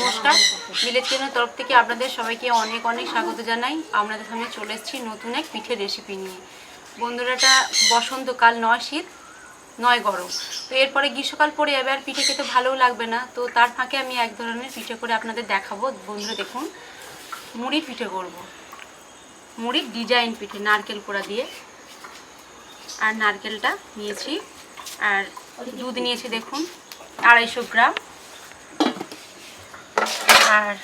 নমস্কার। ভিলেজ কিচেনের তরফ থেকে আপনাদের সবাইকে অনেক অনেক স্বাগত জানাই। আপনাদের সামনে চলে এসেছি নতুন এক পিঠের রেসিপি নিয়ে। বন্ধুরা, এটা বসন্তকাল, নয় শীত, নয় গরম। তো এরপরে গ্রীষ্মকাল পরে যাবে, আর পিঠে খেতে ভালোও লাগবে না। তো তার ফাঁকে আমি এক ধরনের পিঠে করে আপনাদের দেখাবো। বন্ধুরা, দেখুন, মুড়ির পিঠে করব। মুড়ির ডিজাইন পিঠে, নারকেল পোড়া দিয়ে। আর নারকেলটা নিয়েছি। আর দুধ নিয়েছি, দেখুন, আড়াইশো গ্রাম। আর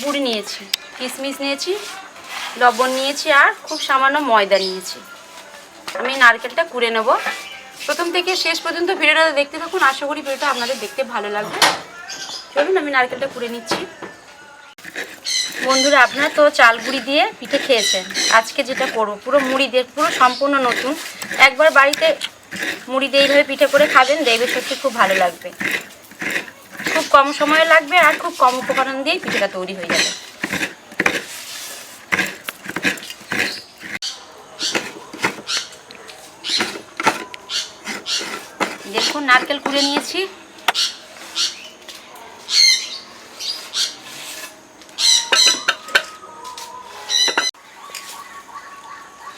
গুড় নিয়েছি, কিশমিশ নিয়েছি, লবণ নিয়েছি আর খুব সামান্য ময়দা নিয়েছি। আমি নারকেলটা কুড়ে নেব। প্রথম থেকে শেষ পর্যন্ত ভিডিওটা দেখতে থাকুন। আশা করি ভিডিওটা আপনাদের দেখতে ভালো লাগবে। চলুন, আমি নারকেলটা কুড়ে নিচ্ছি। বন্ধুরা, আপনারা তো চাল গুঁড়ি দিয়ে পিঠে খেয়েছেন। আজকে যেটা করব, পুরো মুড়ি দিয়ে, পুরো সম্পূর্ণ নতুন। একবার বাড়িতে মুড়ি দিয়ে এইভাবে পিঠে করে খাবেন দেখবে সত্যি খুব ভালো লাগবে। খুব কম সময় লাগবে আর খুব কম উপকরণ দিয়েই পিঠেটা তৈরি হয়ে যাবে। দেখুন, নারকেল কুড়ে নিয়েছি।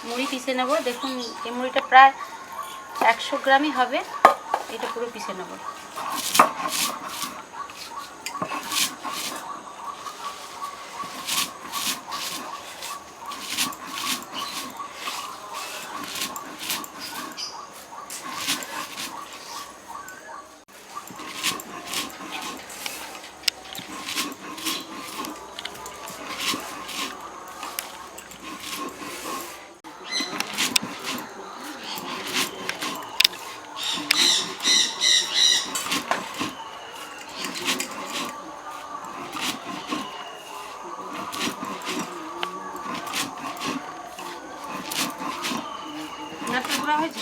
মুড়ি পিষে নেব। দেখুন, এই মুড়িটা প্রায় একশো গ্রামই হবে। এটা পুরো পিষে নেব নারকেল গুঁড়া হয়েছে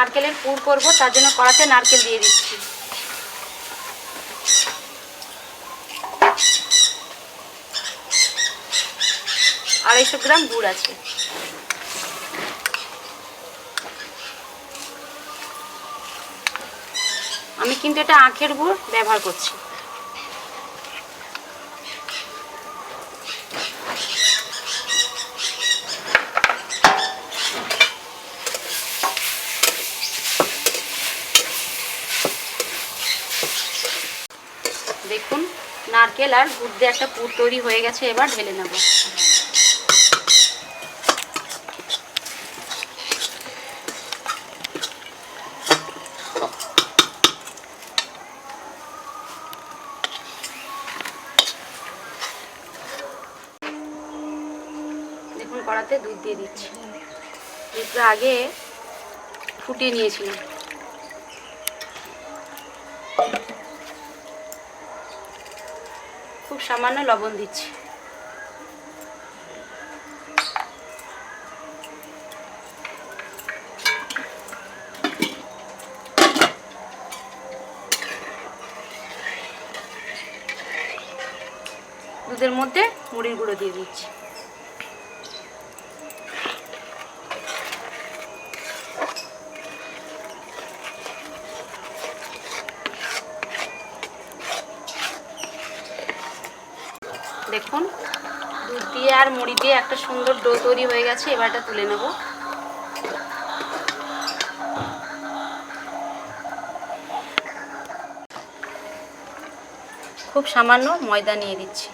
নারকেলের পুর করব, তার জন্য কড়াতে নারকেল দিয়ে দিচ্ছি। আড়াইশো গ্রাম গুড় আছে। আমি কিন্তু এটা আখের গুড় ব্যবহার করছি দেখুন নারকেল আর গুড় দিয়ে একটা পুর তৈরি হয়ে গেছে, এবার ঢেলে নেব। দেখুন, কড়াতে দুধ দিয়ে দিচ্ছি। দুধটা আগে ফুটিয়ে নিয়েছিলাম। সামান্য লবণ দিচ্ছি। দুধের মধ্যে মুড়ির গুঁড়ো দিয়ে দিচ্ছি। দেখুন, দুধ দিয়ে আর মুড়ি দিয়ে একটা সুন্দর ডো তৈরি হয়ে গেছে এবারটা তুলে নেব। খুব সামান্য ময়দা নিয়ে দিচ্ছি।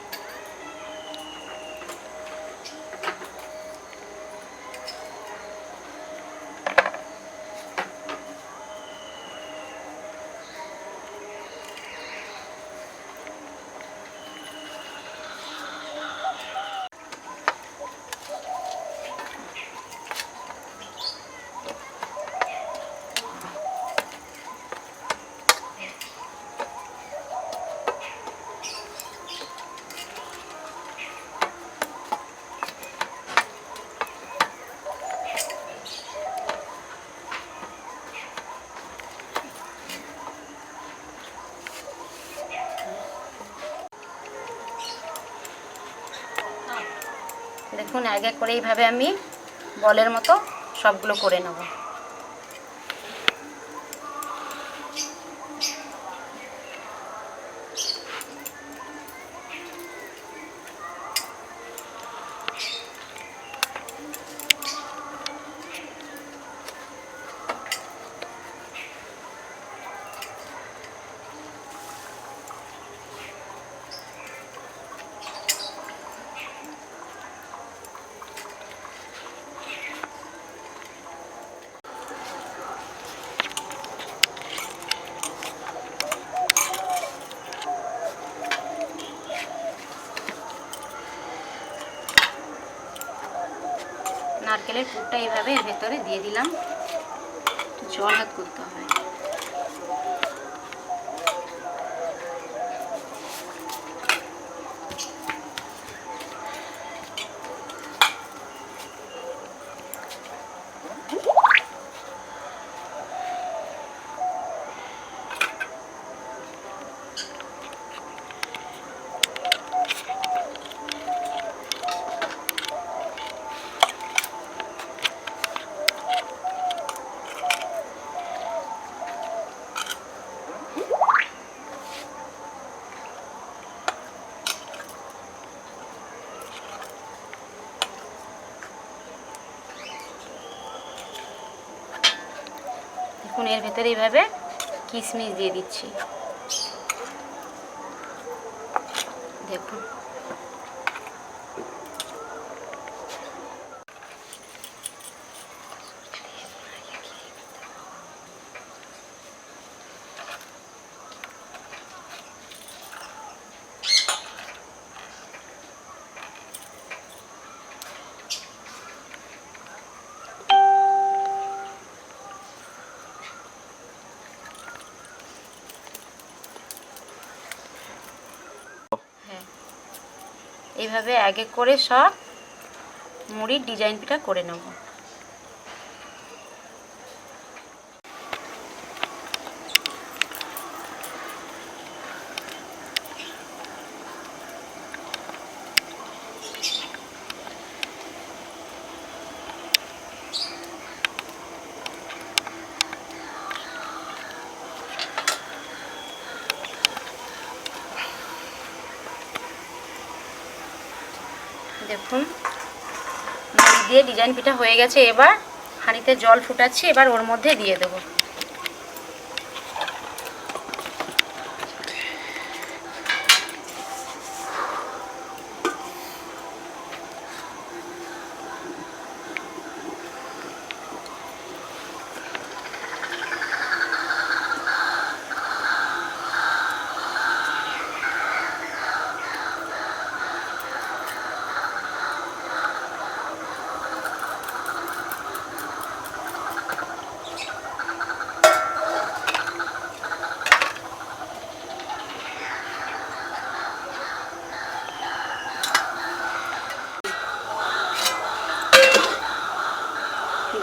দেখুন এক এক করে এইভাবে আমি বলের মতো সবগুলো করে নেব। নারকেলের পুরটা এইভাবে ভেতরে দিয়ে দিলাম। জল হাত করতে হয় এর ভেতরে এইভাবে কিশমিশ দিয়ে দিচ্ছি। দেখুন। এইভাবে এক এক করে সব মুড়ির ডিজাইন পিঠা করে নেব। দেখুন। দিয়ে ডিজাইন পিঠা হয়ে গেছে। এবার হাঁড়িতে জল ফুটাচ্ছি। এবার ওর মধ্যে দিয়ে দেবো।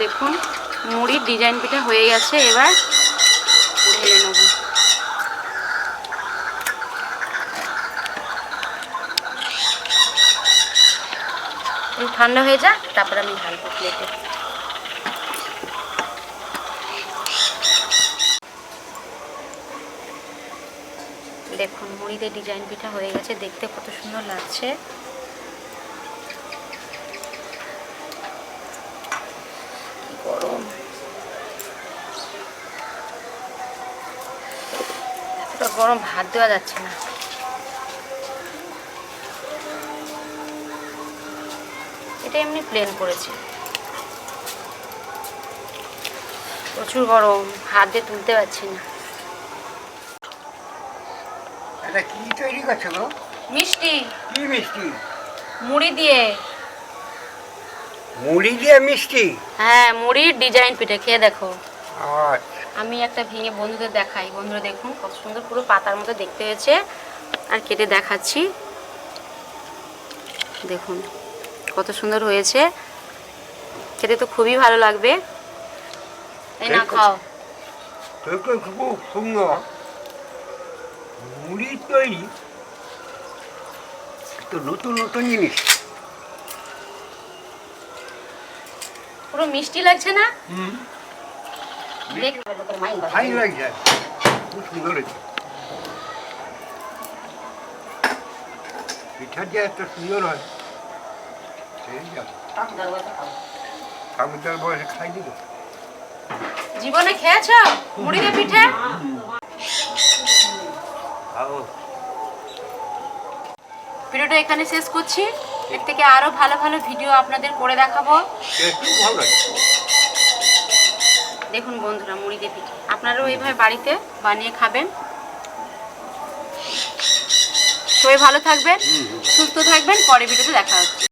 দেখুন, মুড়ির ডিজাইন পিঠা হয়ে গেছে, এবার ঢেলে নেব। ঠান্ডা হয়ে যাক, তারপর আমি ঢালবো প্লেটে দেখুন, মুড়িতে ডিজাইন পিঠা হয়ে গেছে, দেখতে কত সুন্দর লাগছে। গরম ভাত দেওয়া যাচ্ছে না। এটা এমনি প্লেন করেছি। প্রচুর গরম হাত দিয়ে তুলতে পারছি না। এটা কি তৈরি করছ গো? মিষ্টি। কি মিষ্টি? মুড়ি দিয়ে। মুড়ি দিয়ে মিষ্টি? হ্যাঁ মুড়ির ডিজাইন পিঠে খেয়ে দেখো। আচ্ছা। আমি একটা ভেঙে বন্ধুদের দেখাই। বন্ধুরা দেখুন কত সুন্দর পুরো পাতার মতো দেখতে হয়েছে। আর কেটে দেখাচ্ছি। দেখুন কত সুন্দর হয়েছে। খেতে তো খুবই ভালো লাগবে। এই না খাও। খুব সুন্দর। মুড়ি তৈরি। তো নতুন নতুন জিনিস। পুরো মিষ্টি লাগছে না? হুম লাগছে খুব সুন্দর হয়েছে পিঠা যে এত সুন্দর হয় সেই যা ঠাকুরদার বয়সে খাই দিল জীবনে খেয়েছ? মুড়ি দিয়ে পিঠে? ভিডিওটা এখানে শেষ করছি। এর থেকে আরও ভালো ভালো ভিডিও আপনাদের করে দেখাবো। ভালো লাগে। দেখুন বন্ধুরা মুড়ি দিয়ে পিঠে। আপনারাও এইভাবে বাড়িতে বানিয়ে খাবেন। সবাই ভালো থাকবেন সুস্থ থাকবেন পরে ভিডিওতে দেখা হচ্ছে।